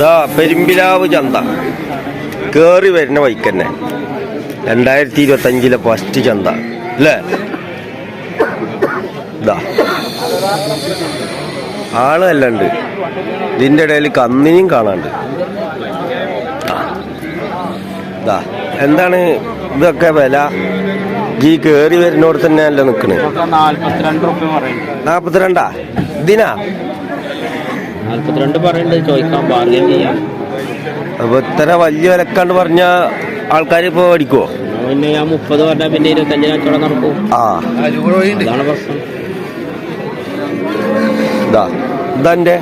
ഇതാ പെരുമ്പിലാവ് ചന്ത. കേറി വരുന്ന വൈക്കന്നെ രണ്ടായിരത്തി ഇരുപത്തി അഞ്ചിലെ ഫസ്റ്റ് ചന്ത. അല്ലേ? ഇതാ ആൾ ഇതിന്റെ ഇടയിൽ കന്നിനെയും കാണാണ്ട്. ഇതാ എന്താണ് ഇതൊക്കെ വില? ഈ കേറി വരുന്നോട് തന്നെ അല്ല നിക്കണ് നാൽപ്പത്തിരണ്ടാ ഇതിനാ? നാല്പത്തിരണ്ട് പറയുന്നുണ്ട് ചോദിക്കാൻ ബാർഗൻ ചെയ്യാം അപ്പൊ ഇത്ര വലിയ വിലക്കാണ്ട് പറഞ്ഞ ആൾക്കാർ ഇപ്പൊ അടിക്കുവോ പിന്നെ ഞാൻ മുപ്പത് പറഞ്ഞാൽ പിന്നെ ഇരുപത്തഞ്ചിന് കച്ചവടം നടക്കും. ആ. അതാണ് പ്രശ്നം. ഇതാ ഇതെന്റെ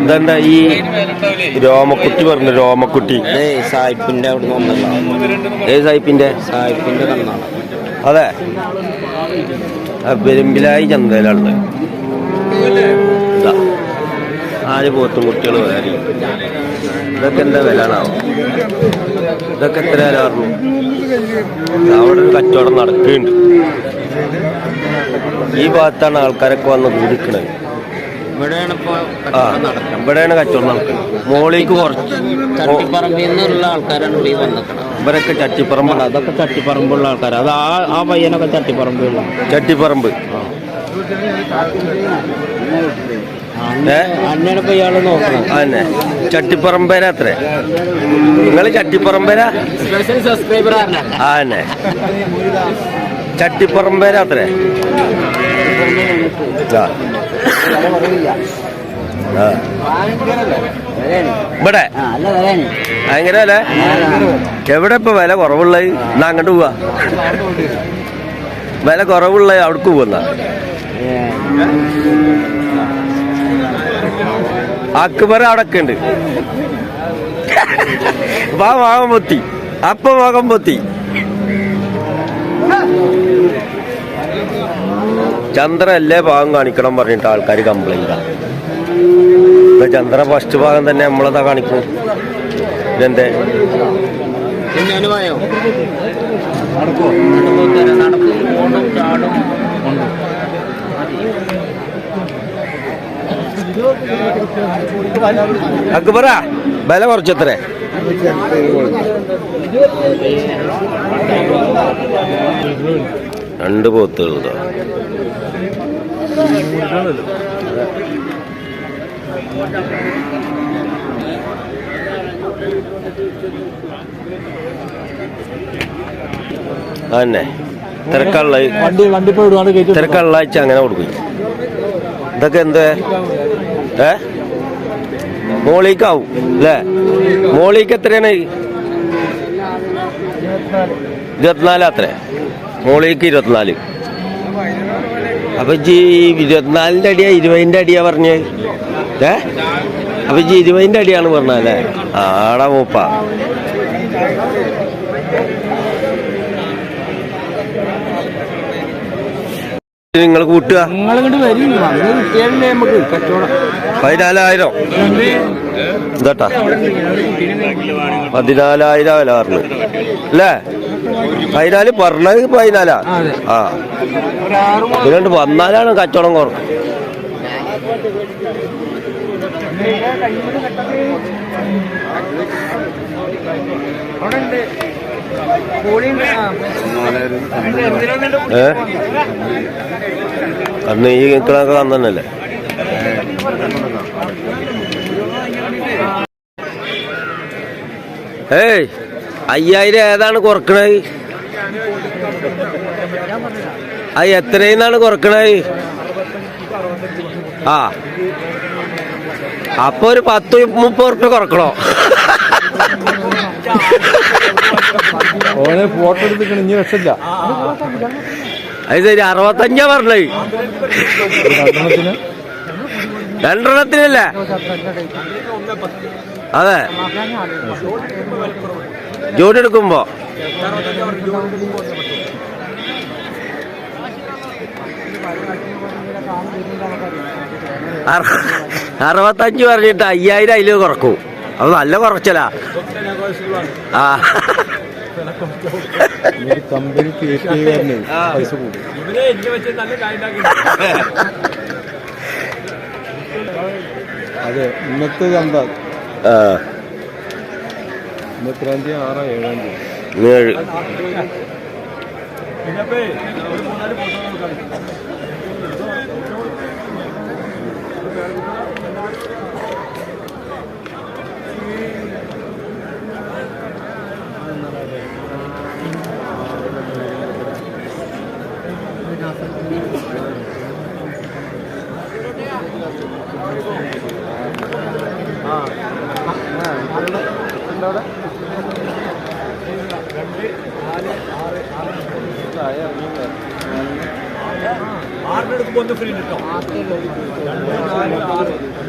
ഇതെന്താ ഈ രോമക്കുട്ടി പറഞ്ഞു രോമക്കുട്ടി? ഏയ് സായിപ്പിന്റെ അവിടെ നിന്ന് വന്നല്ല ഏത് സായിപ്പിന്റെ? സായിപ്പിന്റെ കണ്ണാണ്. അതെ. പെരുമ്പിലായി ചന്തയിലുണ്ട് നാല് പോത്തും കുട്ടികൾ വേറെ ഇതൊക്കെ എന്താ വിലയാണാവോ ഇതൊക്കെ എത്ര വില പറഞ്ഞു? അവിടെ ഒരു കച്ചവടം നടക്കുന്നുണ്ട്. ഈ ഭാഗത്താണ് ആൾക്കാരൊക്കെ വന്ന് കൂടിക്കണത്. ഇവിടെയാണ് കച്ചവടം നടക്കുന്നത്. മോളിക്ക് കുറച്ച് ആൾക്കാരാണ് ഇവിടെ ഇവരൊക്കെ ചട്ടിപ്പറമ്പ്. അതൊക്കെ ചട്ടിപ്പറമ്പുള്ള ആൾക്കാർ അത് ആ ആ പയ്യനൊക്കെ ചട്ടിപ്പറമ്പുള്ള ചട്ടിപ്പറമ്പ് അതന്നെ ചട്ടിപ്പറമ്പേര അത്രേ. നിങ്ങൾ ചട്ടിപ്പറമ്പേര? സ്പെഷ്യൽ സബ്സ്ക്രൈബർ ആ തന്നെ ചട്ടിപ്പറമ്പേര അത്രേ. ഇവിടെ? ഭയങ്കര വില? എവിടെ ഇപ്പൊ വില കുറവുള്ളത്? എന്നാ അങ്ങോട്ട് പോവാ. വില കുറവുള്ള അവിടേക്ക് പോകുന്ന അക്ബർ അവിടെ ഉണ്ട് വാ വാഗം പൊത്തി. അപ്പ വാഗം പൊത്തി. ചന്ദ്ര അല്ലേ ഭാഗം കാണിക്കണം പറഞ്ഞിട്ട് ആൾക്കാർ കംപ്ലൈന്റ് ഇപ്പൊ ചന്ദ്ര ഫസ്റ്റ് ഭാഗം തന്നെ നമ്മളതാ കാണിക്കും ഇതെന്തേ? നടക്കോ നടക്കും ചാടും അക്ബറ വില കുറച്ചത്രേ? രണ്ട് പോത്തുകളുടെ. അതന്നെ. തിരക്കുള്ള തിരക്കുള്ള ആഴ്ച അങ്ങനെ കൊടുക്കും. ഇതൊക്കെ എന്ത് ഏ? മോളിക്കാവും അല്ലേ മോളിക്ക് എത്രയാണ് ഇരുപത്തിനാല് അത്ര. മോളിക്ക് ഇരുപത്തിനാല്. അപ്പൊ ജി ഇരുപത്തിനാലിന്റെ അടിയാ ഇരുപതിന്റെ അടിയാ പറഞ്ഞേ? ഏ? അപ്പൊ ജി ഇരുപതിന്റെ അടിയാണ് പറഞ്ഞല്ലേ ആടാ മൂപ്പ. നിങ്ങൾ കൂട്ടുക. പതിനാലായിരം. ഇതാട്ടാ. പതിനാലായിരം വില പറഞ്ഞു അല്ലേ? പതിനാല് പറഞ്ഞത് പതിനാലാ? ആ. ഇതുകൊണ്ട് വന്നാലാണ് കച്ചവടം കുറക്കും ഏ? അന്ന് ഈ നിൽക്കണൊക്കെ അന്നല്ലേ ഏയ് അയ്യായിരം ഏതാണ് കുറക്കണേ? അത് എത്രയെന്നാണ് കുറക്കണേ? ആ. അപ്പൊ ഒരു പത്ത് മുപ്പത് ഉറുപ്പ്യ കുറക്കണോ? ഓനെ ഫോട്ടോ എടുത്തിട്ട് ഇനി രക്ഷമില്ല അത് ശരി അറുപത്തഞ്ചാ പറഞ്ഞത്. രണ്ടെണ്ണത്തിന് രണ്ടെണ്ണത്തിനല്ലേ? അതെ. ജോഡി എടുക്കുമ്പോ. അറു- അറുപത്തഞ്ച് പറഞ്ഞിട്ട് അയ്യായിരം അതിൽ കുറക്കും. അത് നല്ല കുറച്ചലാ. ആ. കമ്പനി പൈസ കൂടും അതെ ഇന്നത്തെ ചന്ത എത്രാം തീയതി ആറാ ഏഴാം തീയതി. ഏഴ്.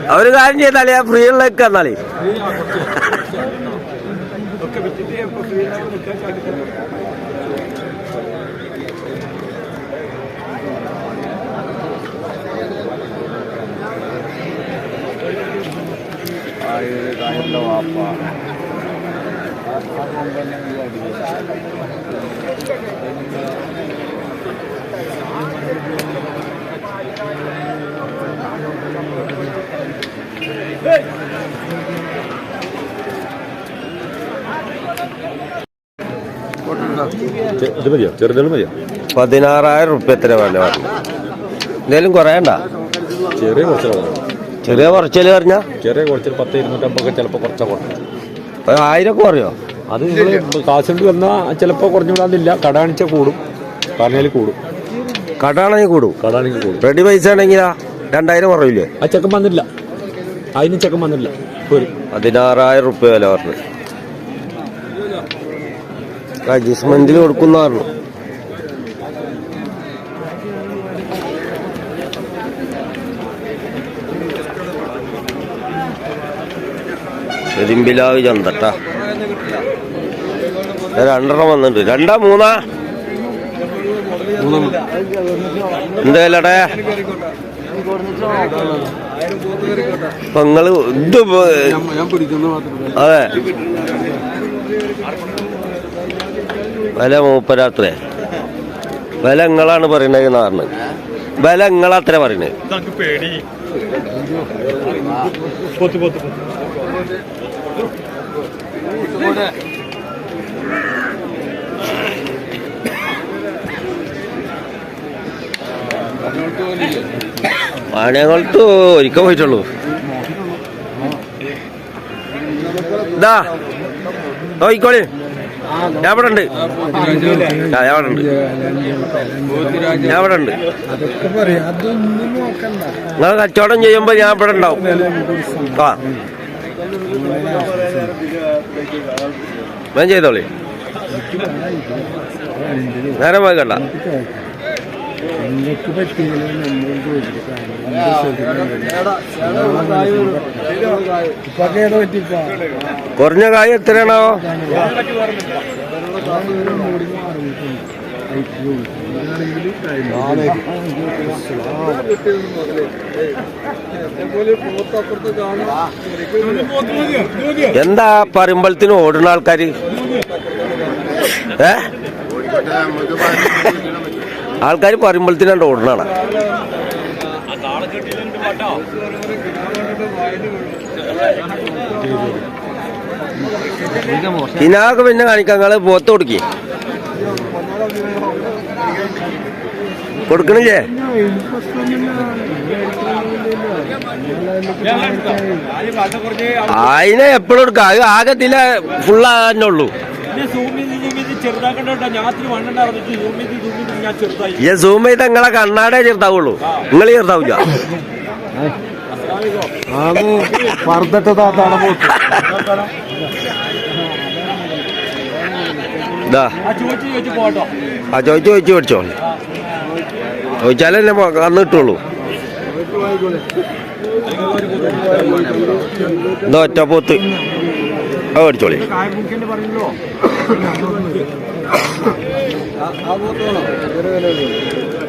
അവർ കാര്യം ചെയ്താലേ ആ ഉള്ള എന്നാലേ ഇത് മതിയോ? ചെറുതുകൾ മതിയോ? പതിനാറായിരം റുപ്യത്തിന് എത്ര വേണ്ട പറഞ്ഞു എന്തേലും കുറയണ്ട ചെറിയ ചെറിയ കുറച്ചിൽ പറഞ്ഞ? ചെറിയ കുറച്ചിൽ പത്ത് ഇരുന്നൂറ്റമ്പൊക്കെ ചിലപ്പോൾ കുറച്ചാ കുറഞ്ഞു ആയിരം കുറയോ? അത് കാശുണ്ട് വന്നാൽ ചിലപ്പോൾ കുറഞ്ഞു വിടാന്നില്ല കടാണിച്ച കൂടും പറഞ്ഞാൽ കൂടും. കടാണെങ്കിൽ കൂടും. കടാണെങ്കിൽ കൂടും. റെഡി പൈസ ആണെങ്കിലാ രണ്ടായിരം കുറവില്ലേ ആ ചെക്കൻ വന്നില്ല. അതിന് ചെക്കൻ വന്നില്ല. പതിനാറായിരം റുപ്യ വില പറഞ്ഞു അഡ്ജസ്റ്റ്മെന്റിൽ കൊടുക്കുന്ന പറഞ്ഞു പെരുമ്പിലാവ് ചന്തട്ട രണ്ടെണ്ണം വന്നിട്ടുണ്ട്. രണ്ടാ മൂന്നാ? എന്തേലടേ? ഇപ്പൊ നിങ്ങൾ ഇത് അതെ. വില മൂപ്പരാത്രേ വില നിങ്ങളാണ് പറയണത് നാറിന് വില നിങ്ങളത്ര പറയണത്. വാണിയംകുളത്ത് ഒരിക്കൽ പോയിട്ടുള്ളൂ. ഇതാ നോയിക്കോളി ഞാൻ ഇവിടെ ഉണ്ട്. ഞാൻ ഇവിടെ ഉണ്ട്. ഞാൻ ഇവിടെ ഉണ്ട്. നിങ്ങൾ കച്ചവടം ചെയ്യുമ്പോ ഞാൻ ഇവിടെ ഉണ്ടാവും. ആ. ഞാൻ ചെയ്തോളി. നേരം പോയിക്കണ്ട കുറഞ്ഞ കായ് എത്രയാണോ? എന്താ പറയുമ്പോഴത്തിന് ഓടുന്ന ആൾക്കാര്? ഏ? ആൾക്കാർ പറയുമ്പോഴത്തേനും ഓടണാണ് ഇനാക്ക് പിന്നെ കാണിക്കാം നിങ്ങൾ പോത്ത് കൊടുക്കി. കൊടുക്കണില്ലേ? അതിനെ എപ്പോഴും കൊടുക്കാം. അത് ആകത്തില്ല ഫുള്ളാന്നെ ഈ സൂം ചെയ്ത് നിങ്ങളെ കണ്ണാടേ ചെറുതാവുള്ളൂ. നിങ്ങൾ ചെറുതാവില്ല. അത് താത്താണ് ആ ചോദിച്ചു ചോദിച്ചു പഠിച്ചോ. ചോദിച്ചാലല്ലേ മോ- അന്ന് കിട്ടുള്ളൂ. ഇതാ ഒറ്റ പോത്ത്. അത് പഠിച്ചോളി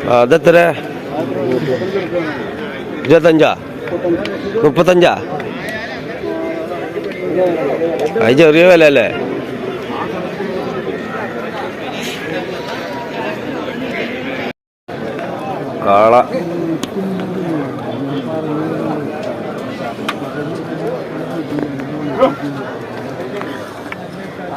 ആ, അതെത്ര ഇരുപത്തഞ്ചാ? മുപ്പത്തഞ്ചാ? അത് ചെറിയ വില അല്ലേ കാള.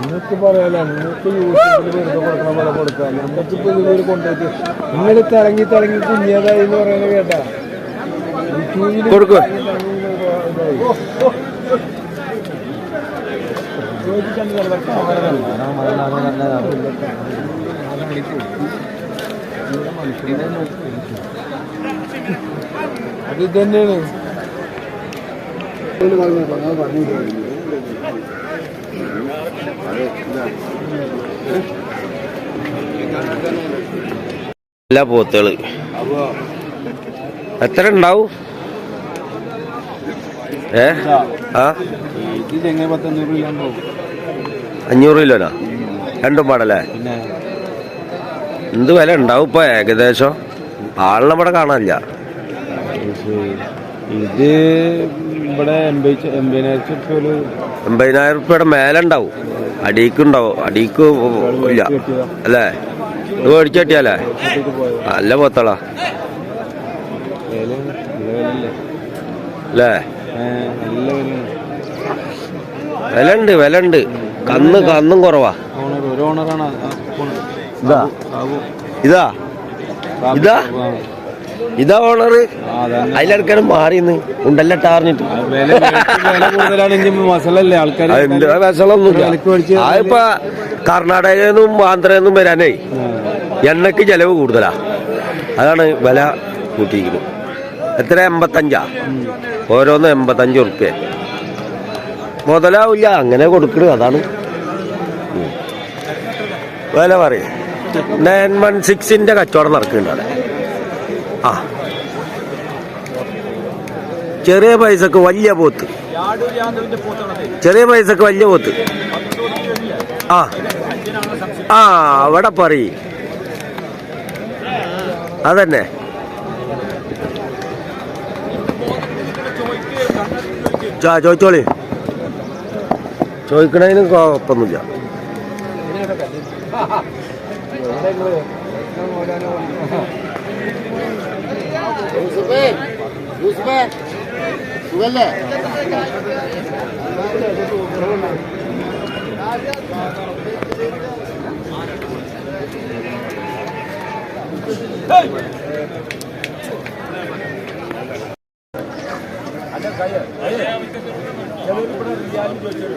നിങ്ങൾക്ക് പറയാലോ നിങ്ങൾക്ക് യൂട്യൂബിൽ വെറുതെ കൊടുക്കണ പോലെ കൊടുക്കാം. നമുക്കിപ്പോ ഇതിലൊരു കൊണ്ടുപോയിട്ട് നിങ്ങൾ തിളങ്ങി തിളങ്ങി കുഞ്ഞതായി എന്ന് പറയുന്നത് കേട്ടാ. യൂട്യൂബിൽ കൊടുക്കൂ. അത് തന്നെയാണ് എല്ലാ പോത്തുകൾ. എത്ര ഉണ്ടാവും? ഏ? ആ? അഞ്ഞൂറ് കിലോനാ? രണ്ടും പാടല്ലേ? എന്ത് വില ഉണ്ടാവും ഇപ്പൊ ഏകദേശം? ആളിനെ ഇവിടെ കാണാനില്ല. ഇത് ഇവിടെ എൺപതിനായിരം റുപ്യയുടെ മേലെ ഉണ്ടാവും. അടിക്ക് ഉണ്ടാവും. അടിക്ക് ഇല്ല. അല്ലേ? ഇത് മേടിച്ചു കെട്ടിയാലേ? അല്ല പോത്തള. നല്ല അല്ലേ? വില ഉണ്ട് വില ഉണ്ട് കന്ന് കന്നും കുറവാ. ഓണർ ഒരു ഓണറാണ്. ഇതാ. ഇതാ. ഇതാ? ഇതാ ഓണർ ആ, മാറി ഉണ്ടല്ല ടാറിഞ്ഞിട്ട് അതിപ്പോ കർണാടകയിൽ നിന്നും ആന്ധ്രയിൽ നിന്നും വരാനേ എണ്ണക്ക് ചെലവ് കൂടുതലാ. അതാണ് വില കൂട്ടിയിരിക്കുന്നത്. എത്ര? എൺപത്തഞ്ചാ. ഓരോന്ന് എൺപത്തഞ്ച് ഉറുപ്പ്യ. മുതലാവില്ല അങ്ങനെ കൊടുക്കണത് അതാണ്. വില പറയും. നയൻ വൺ സിക്സിന്റെ കച്ചവടം നടക്കുന്നുണ്ട് അവിടെ. ആ. ചെറിയ പൈസക്ക് വലിയ പോത്ത്. ചെറിയ പൈസക്ക് വലിയ പോത്ത്. ആ. ആ അവിടെ പറ അതന്നെ. ചോദിച്ചോളി. ചോദിക്കണതിന് കുഴപ്പമൊന്നുമില്ല സുഖല്ലേ అదే కాయ చదువు కూడా రియాలిటీ వచ్చాడు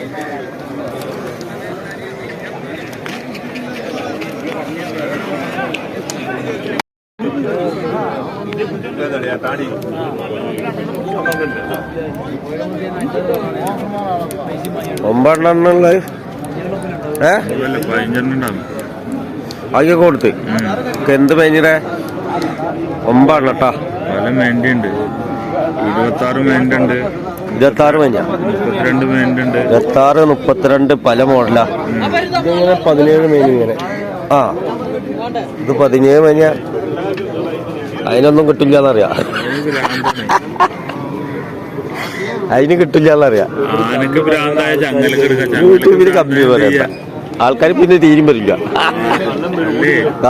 ഒമ്പതെണ്ണുള്ളത് ഏ? ആകെ കൊടുത്ത്. എന്ത് മേഞ്ഞിടെ പല മേണ്ടുണ്ട് ഇരുപത്തി ആറ് മേഞ്ഞ മുപ്പത്തിരണ്ട് മേണ്ടുണ്ട് ഇരുപത്താറ് മുപ്പത്തിരണ്ട് പല മോഡലാ. ഇതിങ്ങനെ പതിനേഴ് ഇങ്ങനെ. ആ. ഇത് പതിനേഴ് മേഞ്ഞ അതിനൊന്നും കിട്ടില്ല എന്നറിയാം അതിന് കിട്ടില്ല എന്നറിയാം. യൂട്യൂബിൽ കമ്പനി പറയണ്ട ആൾക്കാർ പിന്നെ തീരും വരില്ല.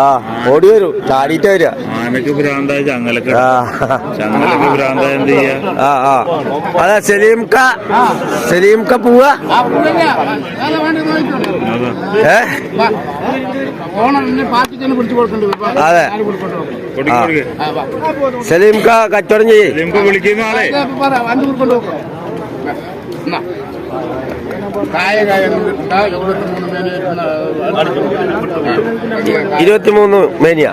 ആ ഓടി വരും. ചാടിയിട്ട് വരിക. ആനക്ക് ഭ്രാന്തായ ചങ്ങലക്ക് ആ. ചങ്ങലക്ക് ഭ്രാന്തായ എന്ത് ചെയ്യാ? ആ ആ. അതെ സലീംക്ക. സലീംക്ക പോവാ. അതാ. ഏ സലീംക്ക കച്ചവടം ചെയ്യേ. വിളിക്കുന്ന ആളെ. ഇരുപത്തിമൂന്ന് മേനിയ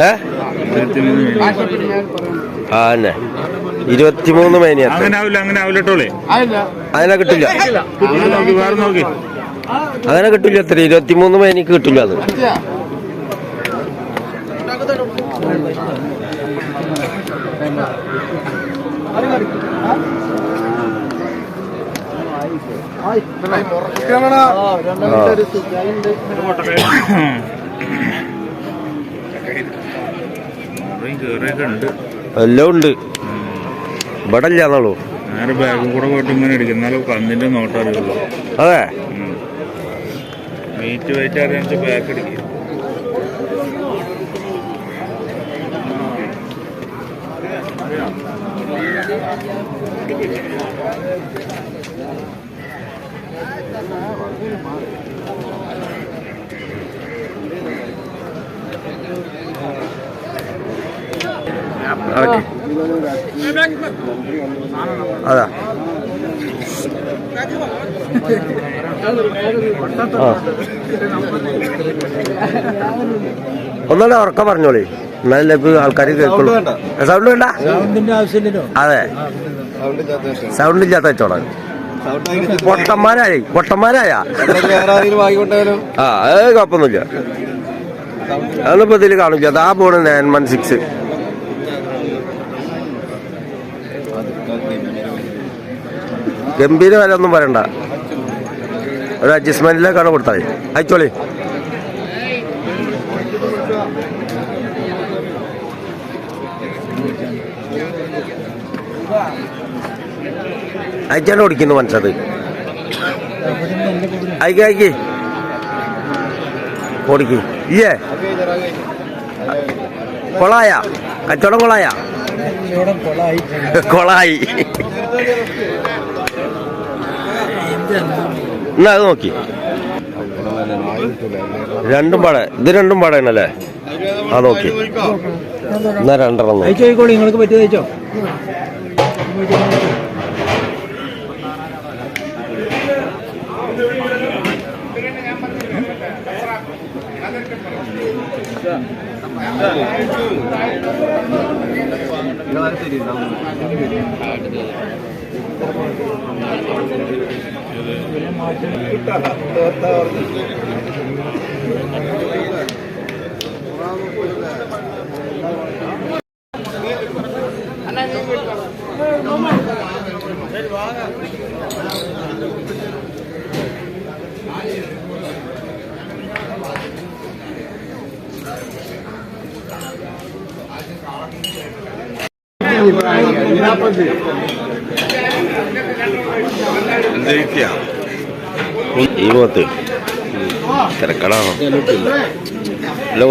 ഏ? ആ തന്നെ. ഇരുപത്തിമൂന്ന് മേനിയ അങ്ങനെ ആവില്ല അങ്ങനെ ആവില്ല കേട്ടോളേ അങ്ങനെ കിട്ടില്ല. അങ്ങനെ നോക്കി വേറെ നോക്കി. അങ്ങനെ കിട്ടില്ല അത്ര. ഇരുപത്തിമൂന്ന് മേനിക്ക് കിട്ടില്ല അത്. കേറിയൊക്കെ ഉണ്ട് എല്ലാം ഉണ്ട്. ഇവിടെ ഇല്ലാന്നുള്ളൂ ബാഗും കൂടെ പോയിട്ട് ഇങ്ങനെ ഇരിക്കും. എന്നാലും കന്നിന്റെ നോട്ടം അറിയുള്ളൂ. അതെ. മീറ്റ് വെയിറ്റ് അറിയാൻ ബാഗ് അടിക്കും ഓക്കെ. അതാ. ഒന്നല്ലേ ഉറക്കം പറഞ്ഞോളി. എന്നാലല്ലേ ഇപ്പൊ ആൾക്കാർ കേൾക്കുള്ളൂ. സൗണ്ട് വേണ്ട. അതെ. സൗണ്ട് ഇല്ലാത്ത വെച്ചോളാം പൊട്ടന്മാരായി പൊട്ടന്മാരായ. ആ അത് കുഴപ്പമൊന്നുമില്ല. അതൊന്നും ഇപ്പൊ ഇതിൽ കാണില്ല അതാ പോണ് നയൻ വൺ സിക്സ് ഗംഭീര വില ഒന്നും പറയണ്ട. ഒരു അഡ്ജസ്റ്റ്മെന്റിലെ അഡ്ജസ്റ്റ്മെന്റിലേക്കാണ് കൊടുത്താൽ അയച്ചോളി. അയച്ചാണ് ഓടിക്കുന്നു മനസ്സത്. അയക്കി അയക്കി. ഓടിക്ക് ഇല്ലേ കൊളായ. കച്ചവടം കൊളായ. കൊളായി. എന്നാ അത് നോക്കി. രണ്ടും പാടെ ഇത് രണ്ടും പാടാണല്ലേ ആ നോക്കി. എന്നാ രണ്ടെണ്ണം. ചോദിക്കോളൂ നിങ്ങൾക്ക് പറ്റിയ ചോദിച്ചോ ഈ പോത്ത് തിരക്കടാണോ? അല്ല